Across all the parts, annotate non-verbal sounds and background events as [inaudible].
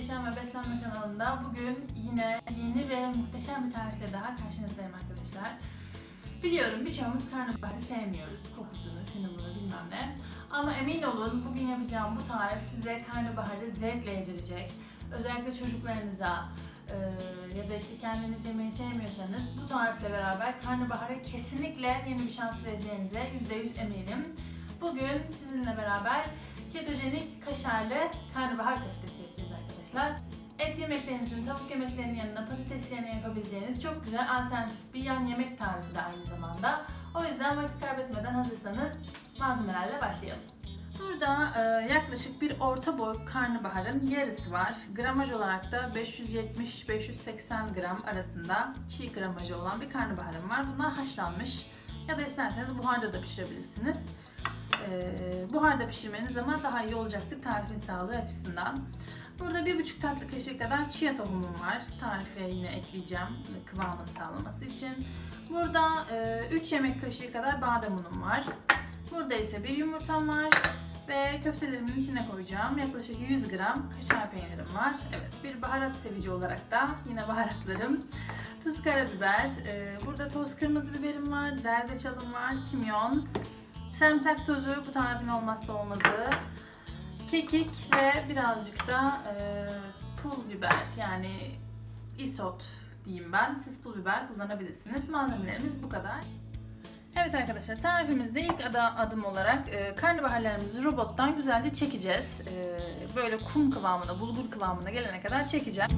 Yaşam ve Beslenme kanalında bugün yine yeni ve muhteşem bir tarifle daha karşınızdayım arkadaşlar. Biliyorum birçoğumuz karnabaharı sevmiyoruz. Kokusunu, şunu bunu bilmem ne. Ama emin olun bugün yapacağım bu tarif size karnabaharı zevkle yedirecek. Özellikle çocuklarınıza e, ya da işte kendiniz yemeyi sevmiyorsanız bu tarifle beraber karnabahara kesinlikle yeni bir şans vereceğinize %100 eminim. Bugün sizinle beraber ketojenik kaşarlı karnabahar köftesi yapacağız arkadaşlar. Et yemeklerinizin, tavuk yemeklerinin yanına patates yerine yapabileceğiniz çok güzel alternatif bir yan yemek tarifi de aynı zamanda. O yüzden vakit kaybetmeden hazırsanız malzemelerle başlayalım. Burada e, yaklaşık bir orta boy karnabaharın yarısı var. Gramaj olarak da 570-580 gram arasında çiğ gramajı olan bir karnabaharım var. Bunlar haşlanmış ya da isterseniz buharda da pişirebilirsiniz. E, buharda pişirmeniz ama daha iyi olacaktır tarifin sağlığı açısından. Burada bir buçuk tatlı kaşığı kadar chia tohumum var. Tarife yine ekleyeceğim kıvamını sağlaması için. Burada 3 yemek kaşığı kadar badem unum var. Burada ise bir yumurtam var ve köftelerimin içine koyacağım yaklaşık 100 gram kaşar peynirim var. Evet bir baharat sevici olarak da yine baharatlarım. Tuz, karabiber, e, burada toz kırmızı biberim var, zerdeçalım var, kimyon, sarımsak tozu bu tarifin olmazsa olmazı, kekik ve birazcık da e, pul biber yani isot diyeyim ben. Siz pul biber kullanabilirsiniz. Malzemelerimiz bu kadar. Evet arkadaşlar tarifimizde ilk ada- adım olarak e, karnabaharlarımızı robottan güzelce çekeceğiz. E, böyle kum kıvamına, bulgur kıvamına gelene kadar çekeceğim.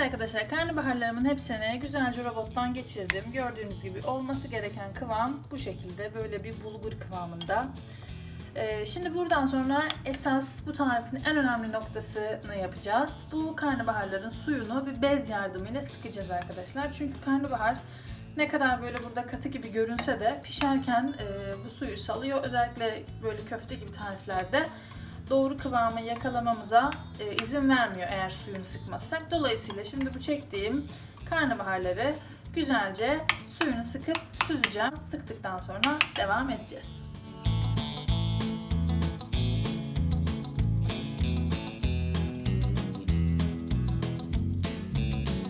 Arkadaşlar karnabaharlarımın hepsini güzelce robottan geçirdim. Gördüğünüz gibi olması gereken kıvam bu şekilde böyle bir bulgur kıvamında. Ee, şimdi buradan sonra esas bu tarifin en önemli noktasını yapacağız. Bu karnabaharların suyunu bir bez yardımıyla sıkacağız arkadaşlar. Çünkü karnabahar ne kadar böyle burada katı gibi görünse de pişerken e, bu suyu salıyor. Özellikle böyle köfte gibi tariflerde doğru kıvamı yakalamamıza e, izin vermiyor eğer suyunu sıkmazsak. Dolayısıyla şimdi bu çektiğim karnabaharları güzelce suyunu sıkıp süzeceğim. Sıktıktan sonra devam edeceğiz.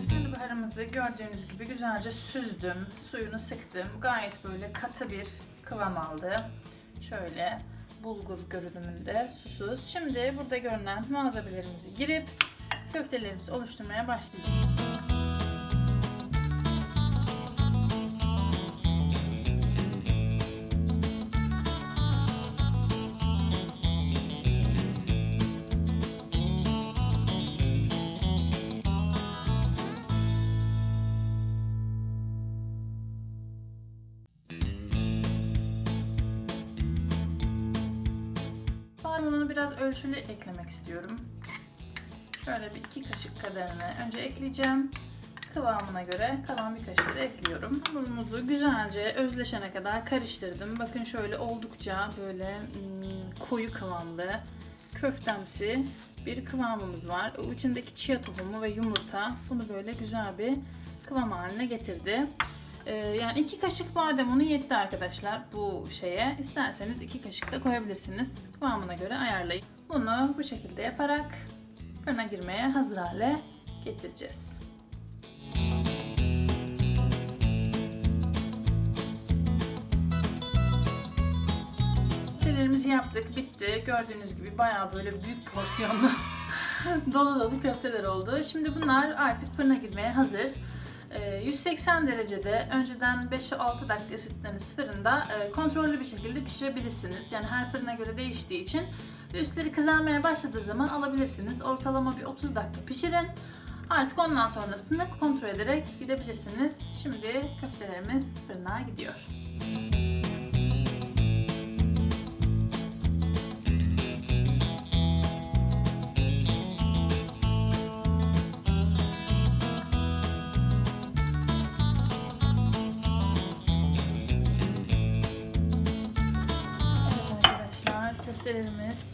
Karnabaharımızı gördüğünüz gibi güzelce süzdüm, suyunu sıktım. Gayet böyle katı bir kıvam aldı. Şöyle bulgur görünümünde susuz. Şimdi burada görünen malzemelerimizi girip köftelerimizi oluşturmaya başlayacağız. Ben bunu biraz ölçülü eklemek istiyorum. Şöyle bir iki kaşık kadarını önce ekleyeceğim. Kıvamına göre kalan bir kaşığı da ekliyorum. Hamurumuzu güzelce özleşene kadar karıştırdım. Bakın şöyle oldukça böyle hmm, koyu kıvamlı, köftemsi bir kıvamımız var. O içindeki chia tohumu ve yumurta bunu böyle güzel bir kıvam haline getirdi. Ee, yani iki kaşık badem unu yetti arkadaşlar bu şeye. İsterseniz iki kaşık da koyabilirsiniz. Kıvamına göre ayarlayın. Bunu bu şekilde yaparak fırına girmeye hazır hale getireceğiz. Köftelerimizi yaptık, bitti. Gördüğünüz gibi bayağı böyle büyük porsiyonlu [laughs] dolu dolu köfteler oldu. Şimdi bunlar artık fırına girmeye hazır. Ee, 180 derecede önceden 5-6 dakika ısıttığınız fırında e, kontrollü bir şekilde pişirebilirsiniz. Yani her fırına göre değiştiği için üstleri kızarmaya başladığı zaman alabilirsiniz. Ortalama bir 30 dakika pişirin. Artık ondan sonrasını kontrol ederek gidebilirsiniz. Şimdi köftelerimiz fırına gidiyor. Evet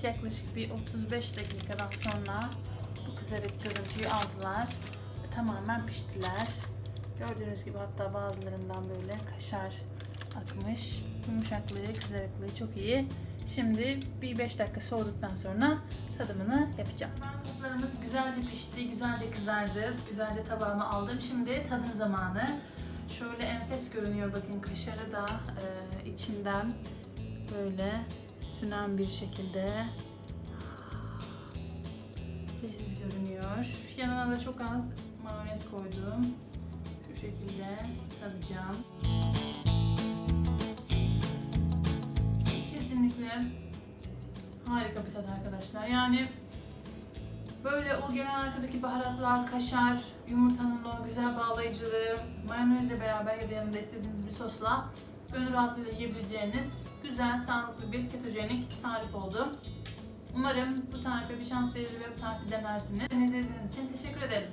yaklaşık bir 35 dakikadan sonra bu kızarık görüntüyü aldılar. Ve tamamen piştiler. Gördüğünüz gibi hatta bazılarından böyle kaşar akmış. Yumuşaklığı, kızarıklığı çok iyi. Şimdi bir 5 dakika soğuduktan sonra tadımını yapacağım. Toplarımız güzelce pişti, güzelce kızardı. Güzelce tabağıma aldım. Şimdi tadım zamanı. Şöyle enfes görünüyor bakın kaşarı da e, içinden böyle sünen bir şekilde leziz görünüyor. Yanına da çok az mayonez koydum. Şu şekilde tadacağım. Kesinlikle harika bir tat arkadaşlar. Yani böyle o gelen arkadaki baharatlar, kaşar, yumurtanın o güzel bağlayıcılığı, mayonezle beraber ya da yanında istediğiniz bir sosla gönül rahatlığıyla yiyebileceğiniz güzel, sağlıklı bir ketojenik tarif oldu. Umarım bu tarife bir şans verir ve bu tarifi denersiniz. Beni izlediğiniz için teşekkür ederim.